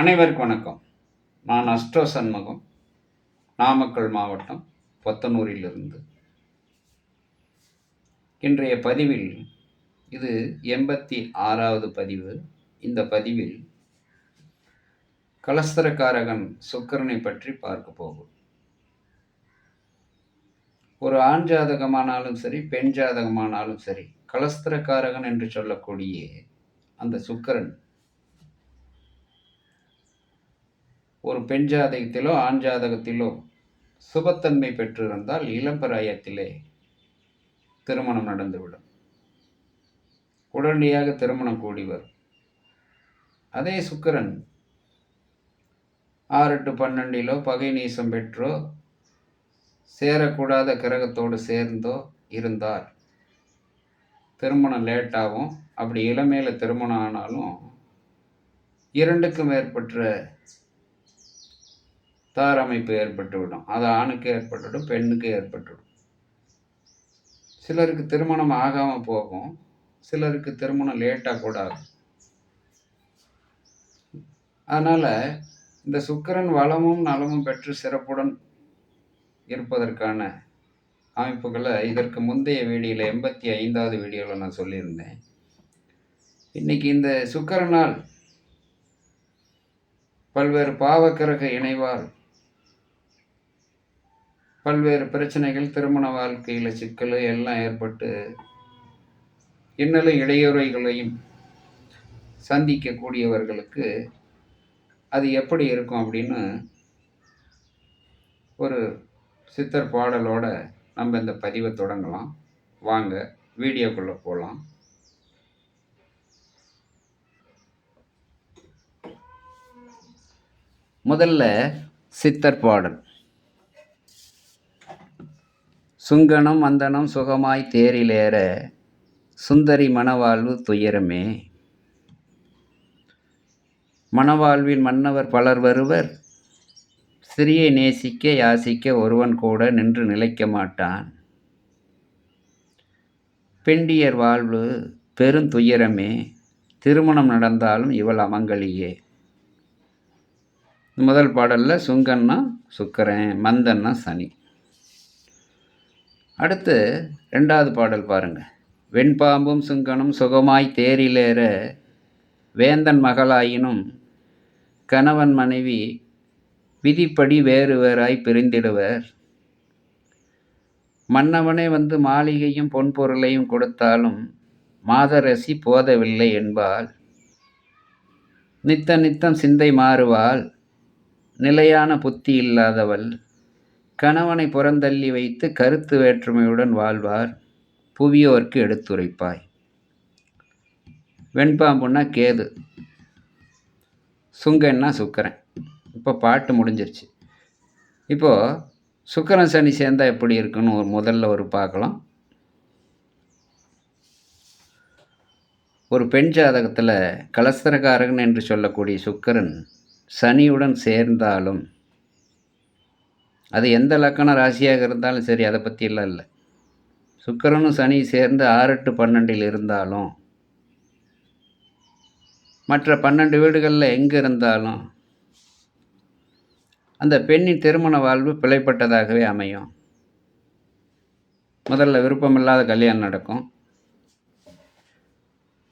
அனைவருக்கும் வணக்கம். நான் அஷ்டோ சண்முகம் நாமக்கல் மாவட்டம் பொத்தனூரிலிருந்து. இன்றைய பதிவில் இது எண்பத்தி ஆறாவது பதிவு. இந்த பதிவில் கலஸ்தரக்காரகன் சுக்கரனை பற்றி பார்க்க போகும் ஒரு ஆண் ஜாதகமானாலும் சரி பெண் ஜாதகமானாலும் சரி கலஸ்தரக்காரகன் என்று சொல்லக்கூடிய அந்த சுக்கரன் ஒரு பெண் ஜாதகத்திலோ ஆண் ஜாதகத்திலோ சுபத்தன்மை பெற்றிருந்தால் இளம்பராயத்திலே திருமணம் நடந்துவிடும். உடனடியாக திருமணம் கூடி வரும். அதே சுக்கரன் ஆறு டு பன்னெண்டிலோ பகை நீசம் பெற்றோ சேரக்கூடாத கிரகத்தோடு சேர்ந்தோ இருந்தால் திருமணம் லேட்டாகும். அப்படி இளமையில் திருமணம் ஆனாலும் இரண்டுக்கும் மேற்பட்ட தார் அமைப்பு ஏற்பட்டுவிடும். அது ஆணுக்கு ஏற்பட்டுவிடும் பெண்ணுக்கு ஏற்பட்டுவிடும். சிலருக்கு திருமணம் ஆகாமல் போகும். சிலருக்கு திருமணம் லேட்டாக கூட ஆகும். அதனால் இந்த சுக்கரன் வளமும் நலமும் பெற்று சிறப்புடன் இருப்பதற்கான அமைப்புகளை இதற்கு முந்தைய வீடியோவில் எண்பத்தி ஐந்தாவது வீடியோவில் நான் சொல்லியிருந்தேன். இன்றைக்கி இந்த சுக்கரனால் பல்வேறு பாவக்கிரக இணைவால் பல்வேறு பிரச்சனைகள் திருமண வாழ்க்கையில் சிக்கல் எல்லாம் ஏற்பட்டு இன்னலும் இடையுறைகளையும் சந்திக்கக்கூடியவர்களுக்கு அது எப்படி இருக்கும் அப்படின்னு ஒரு சித்தர் பாடலோட நம்ம இந்த பதிவை தொடங்கலாம். வாங்க வீடியோக்குள்ளே போகலாம் முதல்ல சித்தர் பாடல். சுங்கனம் வந்தனம் சுகமாய் தேரிலேற சுந்தரி மணவாழ்வு துயரமே. மணவாழ்வில் மன்னவர் பலர் வருவர். சிறியை நேசிக்க யாசிக்க ஒருவன் கூட நின்று நிலைக்க மாட்டான். பெண்டியர் வாழ்வு பெருந்துயரமே திருமணம் நடந்தாலும் இவள் அமங்கலியே. முதல் பாடலில் சுங்கன்னா சுக்கரன் மந்தன்னா சனி. அடுத்து ரெண்டாவது பாடல் பாருங்கள் வெண்பாம்பும் சுங்கனும் சுகமாய் தேரிலேற வேந்தன் மகளாயினும் கணவன் மனைவி விதிப்படி வேறு வேறாய் பிரிந்திடுவர். மன்னவனே வந்து மாளிகையும் பொன்பொருளையும் கொடுத்தாலும் மாதரசி போதவில்லை என்பால் நித்த நித்தம் சிந்தை மாறுவாள். நிலையான புத்தி இல்லாதவள். கணவனை புறந்தள்ளி வைத்து கருத்து வேற்றுமையுடன் வாழ்வார். புவியோர்க்கு எடுத்துரைப்பாய். வெண்பாம்புன்னா கேது. சுங்கன்னா சுக்கரன். இப்போ பாட்டு முடிஞ்சிருச்சு. இப்போது சுக்கரன் சனி சேர்ந்தால் எப்படி இருக்குன்னு ஒரு முதல்ல ஒரு பார்க்கலாம். ஒரு பெண் ஜாதகத்தில் கலஸ்தரகாரகன் என்று சொல்லக்கூடிய சுக்கரன் சனியுடன் சேர்ந்தாலும் அது எந்த லக்கண ராசியாக இருந்தாலும் சரி அதை பற்றியெல்லாம் இல்லை. சுக்கரனும் சனி சேர்ந்து ஆறு டு பன்னெண்டில் இருந்தாலும் மற்ற பன்னெண்டு வீடுகளில் எங்கே இருந்தாலும் அந்த பெண்ணின் திருமண வாழ்வு பிழைப்பட்டதாகவே அமையும். முதல்ல விருப்பமில்லாத கல்யாணம் நடக்கும்.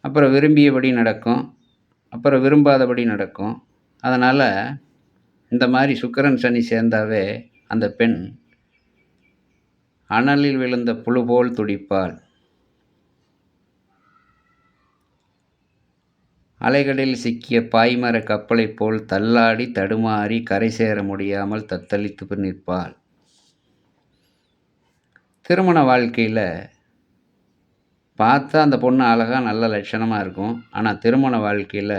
அப்புறம் விரும்பியபடி நடக்கும். அப்புறம் விரும்பாதபடி நடக்கும். அதனால் இந்த மாதிரி சுக்கரன் சனி சேர்ந்தாவே அந்த பெண் அனலில் விழுந்த புழு போல் துடிப்பாள். அலைகளில் சிக்கிய பாய்மர கப்பலைப் போல் தள்ளாடி தடுமாறி கரை சேர முடியாமல் தத்தளித்து நிற்பாள். திருமண வாழ்க்கையில் பார்த்தா அந்த பொண்ணு அழகாக நல்ல லட்சணமாக இருக்கும். ஆனால் திருமண வாழ்க்கையில்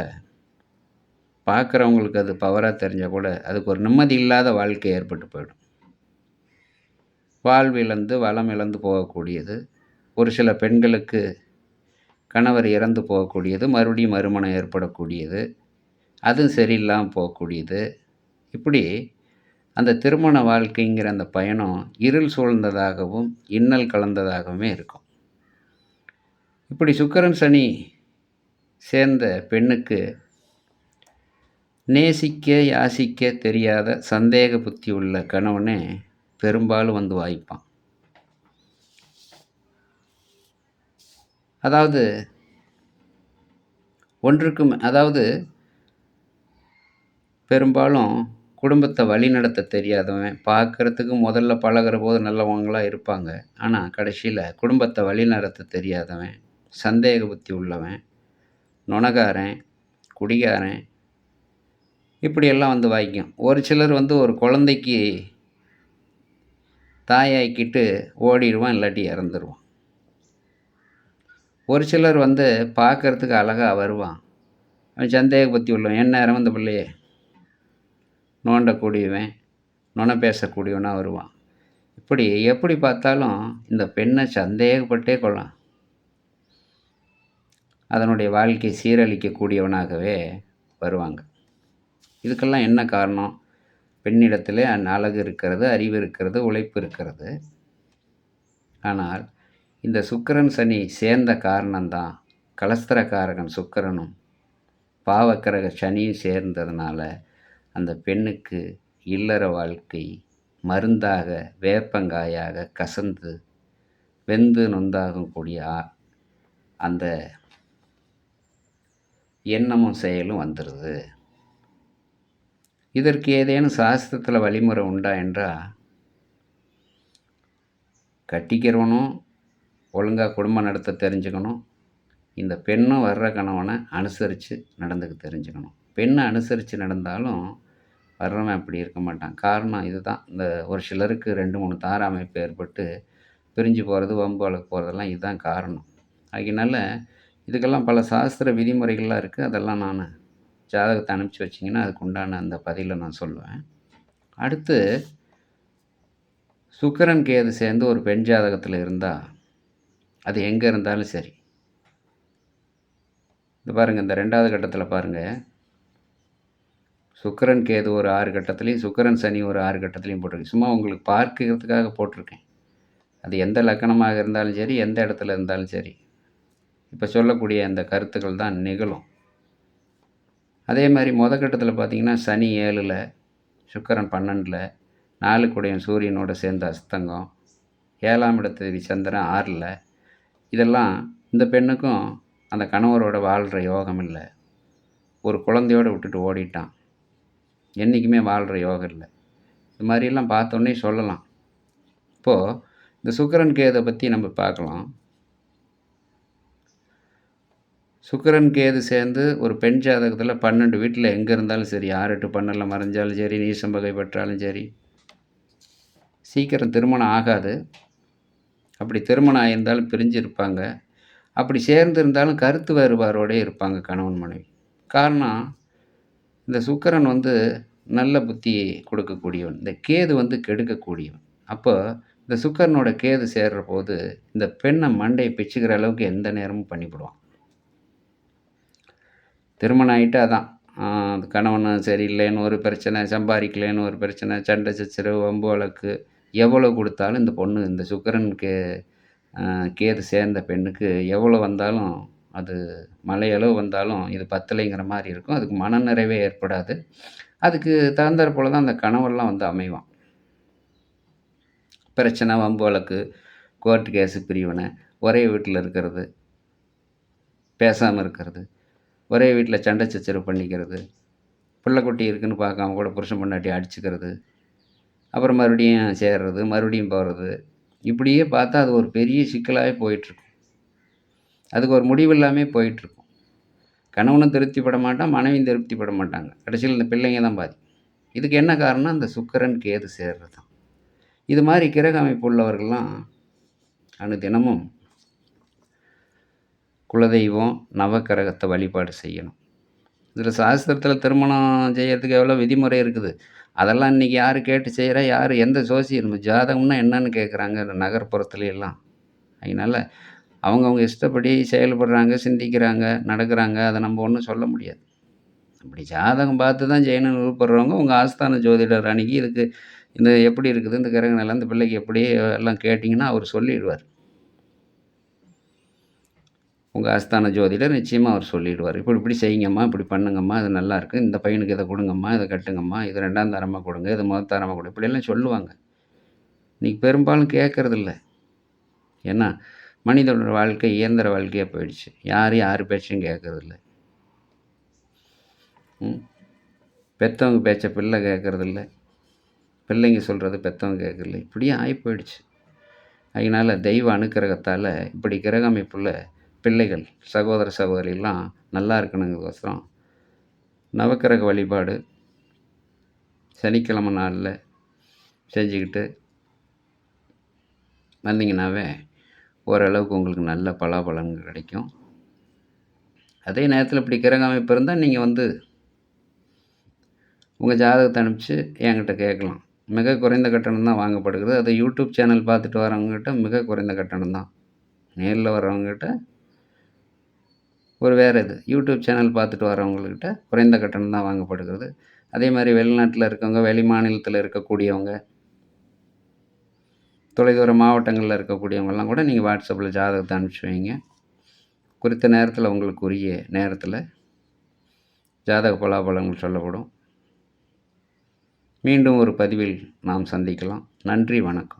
பார்க்குறவங்களுக்கு அது பவராக தெரிஞ்சால் கூட அதுக்கு ஒரு நிம்மதி இல்லாத வாழ்க்கை ஏற்பட்டு போயிடும். வாழ்விழந்து வளம் இழந்து போகக்கூடியது. ஒரு சில பெண்களுக்கு கணவர் இறந்து போகக்கூடியது மறுபடியும் மறுமணம் ஏற்படக்கூடியது. அதுவும் சரியில்லாமல் போகக்கூடியது. இப்படி அந்த திருமண வாழ்க்கைங்கிற அந்த பயணம் இருள் சூழ்ந்ததாகவும் இன்னல் கலந்ததாகவுமே இருக்கும். இப்படி சுக்கரன் சனி சேர்ந்த பெண்ணுக்கு நேசிக்க யாசிக்க தெரியாத சந்தேக புத்தி உள்ள கணவனே பெரும்பாலும் வந்து வாய்ப்பான். அதாவது ஒன்றுக்கும் அதாவது பெரும்பாலும் குடும்பத்தை வழிநடத்த தெரியாதவன் பார்க்குறதுக்கு முதல்ல பழகுற போது நல்லவங்களாக இருப்பாங்க. ஆனால் கடைசியில் குடும்பத்தை வழிநடத்த தெரியாதவன் சந்தேக புத்தி உள்ளவன் நுணகாரன் குடிகாரன் இப்படியெல்லாம் வந்து வாய்க்கும். ஒரு சிலர் வந்து ஒரு குழந்தைக்கு தாயாக்கிட்டு ஓடிடுவான் இல்லாட்டி இறந்துருவான். ஒரு சிலர் வந்து பார்க்கறதுக்கு அழகாக வருவான். அவன் சந்தேக பற்றி உள்ளவன் என்ன இறந்த பிள்ளையே நோண்டக்கூடியவன் நுண பேசக்கூடியவனாக வருவான். இப்படி எப்படி பார்த்தாலும் இந்த பெண்ணை சந்தேகப்பட்டே கொள்ளலாம் அதனுடைய வாழ்க்கை சீரழிக்கக்கூடியவனாகவே வருவாங்க. இதுக்கெல்லாம் என்ன காரணம்? பெண்ணிடத்தில் அழகு இருக்கிறது அறிவு இருக்கிறது உழைப்பு இருக்கிறது. ஆனால் இந்த சுக்கிரன் சனி சேர்ந்த காரணம்தான். கலஸ்திரக்காரகன் சுக்கிரனும் பாவக்கிரக சனியும் சேர்ந்ததுனால அந்த பெண்ணுக்கு இல்லற வாழ்க்கை மருந்தாக வேப்பங்காயாக கசந்து வெந்து நொந்தாகும் கூடிய அந்த எண்ணமும் செயலும் வந்துடுது இதற்கு ஏதேனும் சாஸ்திரத்தில் வழிமுறை உண்டா என்றால் கட்டிக்கிறவனும் ஒழுங்காக குடும்பம் நடத்த தெரிஞ்சுக்கணும். இந்த பெண்ணும் வர்ற கணவனை அனுசரித்து நடந்துக்க தெரிஞ்சுக்கணும். பெண்ணை அனுசரித்து நடந்தாலும் வர்றவன் அப்படி இருக்க மாட்டான். காரணம் இதுதான். இந்த ஒரு சிலருக்கு ரெண்டு மூணு தார அமைப்பு ஏற்பட்டு பிரிஞ்சு போகிறது வம்பு வழக்கு போகிறதெல்லாம் இதுதான் காரணம். அதனால இதுக்கெல்லாம் பல சாஸ்திர விதிமுறைகள்லாம் இருக்குது அதெல்லாம் நான் ஜாதகத்தை அனுப்பிச்சி வச்சிங்கன்னா அதுக்கு உண்டான அந்த பதிலை நான் சொல்லுவேன். அடுத்து சுக்கரன் கேது சேர்ந்து ஒரு பெண் ஜாதகத்தில் இருந்தால் அது எங்கே இருந்தாலும் சரி. இந்த பாருங்கள் இந்த ரெண்டாவது கட்டத்தில் பாருங்கள் சுக்கிரன் கேது ஒரு ஆறு கட்டத்துலேயும் சுக்கரன் சனி ஒரு ஆறு கட்டத்துலேயும் போட்டிருக்கேன் சும்மா உங்களுக்கு பார்க்கிறதுக்காக போட்டிருக்கேன். அது எந்த லக்கணமாக இருந்தாலும் சரி எந்த இடத்துல இருந்தாலும் சரி. இப்போ சொல்லக்கூடிய அந்த கருத்துக்கள் தான் நிகழும். அதே மாதிரி முத கட்டத்தில் பார்த்திங்கன்னா சனி ஏழில் சுக்கரன் பன்னெண்டில் நாலு கூடையும் சூரியனோட சேர்ந்த அஸ்தங்கம் ஏழாம் இடத்து சந்திரன் ஆறில். இதெல்லாம் இந்த பெண்ணுக்கும் அந்த கணவரோட வாழ்கிற யோகம் இல்லை. ஒரு குழந்தையோடு விட்டுட்டு ஓடிட்டான். என்றைக்குமே வாழ்கிற யோகம் இல்லை. இது மாதிரிலாம் பார்த்தோன்னே சொல்லலாம். இப்போது இந்த சுக்கரன் கேதை பற்றி நம்ம பார்க்கலாம். சுக்கரன் கேது சேர்ந்து ஒரு பெண் ஜாதகத்தில் பன்னெண்டு வீட்டில் எங்கே இருந்தாலும் சரி ஆறு எட்டு பன்னெண்டில் மறைஞ்சாலும் சரி நீசம் பகை பெற்றாலும் சரி சீக்கிரம் திருமணம் ஆகாது. அப்படி திருமணம் ஆகியிருந்தாலும் பிரிஞ்சு இருப்பாங்க. அப்படி சேர்ந்து இருந்தாலும் கருத்து வேறுபாடோடே இருப்பாங்க கணவன் மனைவி. காரணம் இந்த சுக்கரன் வந்து நல்ல புத்தி கொடுக்கக்கூடியவன். இந்த கேது வந்து கெடுக்கக்கூடியவன். அப்போ இந்த சுக்கரனோட கேது சேர்ற போது இந்த பெண்ணை மண்டையை பிச்சுக்கிற அளவுக்கு எந்த நேரமும் பண்ணிவிடுவான். திருமணம் ஆகிட்டு அதான். அது கணவன் சரியில்லைன்னு ஒரு பிரச்சனை சம்பாதிக்கலைன்னு ஒரு பிரச்சனை சண்டை சச்சரவு வம்பு வழக்கு எவ்வளோ கொடுத்தாலும் இந்த பொண்ணு இந்த சுக்கரனுக்கு கே கேது சேர்ந்த பெண்ணுக்கு எவ்வளோ வந்தாலும் அது மலையளவு வந்தாலும் இது பத்தலைங்கிற மாதிரி இருக்கும். அதுக்கு மனநிறைவே ஏற்படாது. அதுக்கு தகுந்தாற் போல தான் அந்த கணவெல்லாம் வந்து அமைவான். பிரச்சனை வம்பு வழக்கு கோர்ட்டு கேஸு பிரிவினை ஒரே வீட்டில் இருக்கிறது பேசாமல் இருக்கிறது. ஒரே வீட்டில் சண்டை சச்சரவு பண்ணிக்கிறது. பிள்ளைக்குட்டி இருக்குன்னு பார்க்காம கூட புருஷன் பொண்டாட்டி அடிச்சுக்கிறது. அப்புறம் மறுபடியும் சேர்றது மறுபடியும் போகிறது இப்படியே பார்த்தா அது ஒரு பெரிய சிக்கலாகவே போயிட்டுருக்கும். அதுக்கு ஒரு முடிவு இல்லாமல் போயிட்டுருக்கும். கணவனும் திருப்திப்பட மாட்டான் மனைவியும் திருப்திப்பட மாட்டாங்க. கடைசியில் இந்த பிள்ளைங்க தான் பாதி. இதுக்கு என்ன காரணம் இந்த சுக்கரன் கேது சேர்றது தான் இது மாதிரி கிரக அமைப்பு உள்ளவர்கள்லாம் அனு தினமும் குலதெய்வம் நவக்கிரகத்தை வழிபாடு செய்யணும். இதில் சாஸ்திரத்தில் திருமணம் செய்யறதுக்கு எவ்வளோ விதிமுறை இருக்குது? அதெல்லாம் இன்றைக்கி யார் கேட்டு செய்கிறா யார்? எந்த ஜோசியர்? ஜாதகம்னா என்னன்னு கேட்குறாங்க இந்த நகர்ப்புறத்துல எல்லாம். அதனால் அவங்கவுங்க இஷ்டப்படி செயல்படுறாங்க சிந்திக்கிறாங்க நடக்கிறாங்க. அதை நம்ம ஒன்றும் சொல்ல முடியாது. அப்படி ஜாதகம் பார்த்து தான் செய்யணும்னு விருப்பப்படுறவங்க உங்கள் ஆஸ்தான ஜோதிடர் அன்னைக்கு இதுக்கு இந்த எப்படி இருக்குது? இந்த கிரகங்கள் எல்லாம் இந்த பிள்ளைக்கு எப்படி? எல்லாம் கேட்டிங்கன்னா அவர் சொல்லிடுவார். உங்கள் ஆஸ்தான ஜோதிடர் நிச்சயமாக அவர் சொல்லிடுவார். இப்போ இப்படி செய்யுங்கம்மா இப்படி பண்ணுங்கம்மா இது நல்லாயிருக்கு இந்த பையனுக்கு இதை கொடுங்கம்மா இதை கட்டுங்கம்மா இது ரெண்டாம் தரமாக கொடுங்க இது முதல் தரமாக கொடுங்க. இப்படியெல்லாம் சொல்லுவாங்க. இன்றைக்கி பெரும்பாலும் கேட்குறதில்ல ஏன்னா மனிதனோட வாழ்க்கை இயந்திர வாழ்க்கையாக போயிடுச்சு. யாரும் யார் பேச்சையும் கேட்குறதில்ல ம்? பெற்றவங்க பேச்ச பிள்ளை கேட்குறதில்ல பிள்ளைங்க சொல்கிறது பெற்றவங்க கேட்குறதில்ல இப்படியே ஆகி போயிடுச்சு அதனால் தெய்வ அனுக்கிரகத்தால் இப்படி கிரக அமைப்புள்ள பிள்ளைகள் சகோதர சகோதரிலாம் நல்லா இருக்கணுங்கிறதுக்கோசரம் நவக்கிரக வழிபாடு சனிக்கிழமை நாளில் செஞ்சுக்கிட்டு வந்தீங்கன்னாவே ஓரளவுக்கு உங்களுக்கு நல்ல பலாபலன்கள் கிடைக்கும். அதே நேரத்தில் இப்படி கிரக அமைப்பு இருந்தால் நீங்கள் வந்து உங்கள் ஜாதகத்தை அனுப்பிச்சு என்கிட்ட கேட்கலாம். மிக குறைந்த கட்டணம் தான் வாங்கப்படுகிறது. அது யூடியூப் சேனல் பார்த்துட்டு வரவங்ககிட்ட மிக குறைந்த கட்டணம் தான். நேரில் வர்றவங்ககிட்ட ஒரு வேறு இது. யூடியூப் சேனல் பார்த்துட்டு வரவங்கக்கிட்ட குறைந்த கட்டணம் தான் வாங்கப்படுகிறது. அதே மாதிரி வெளிநாட்டில் இருக்கவங்க வெளி மாநிலத்தில் இருக்கக்கூடியவங்க தொலைதூர மாவட்டங்களில் இருக்கக்கூடியவங்கெல்லாம் கூட நீங்கள் வாட்ஸ்அப்பில் ஜாதகத்தை அனுப்பிச்சி வைங்க. குறித்த நேரத்தில் உங்களுக்கு உரிய நேரத்தில் ஜாதக பலாபலங்கள் சொல்லப்படும். மீண்டும் ஒரு பதிவில் நாம் சந்திக்கலாம். நன்றி வணக்கம்.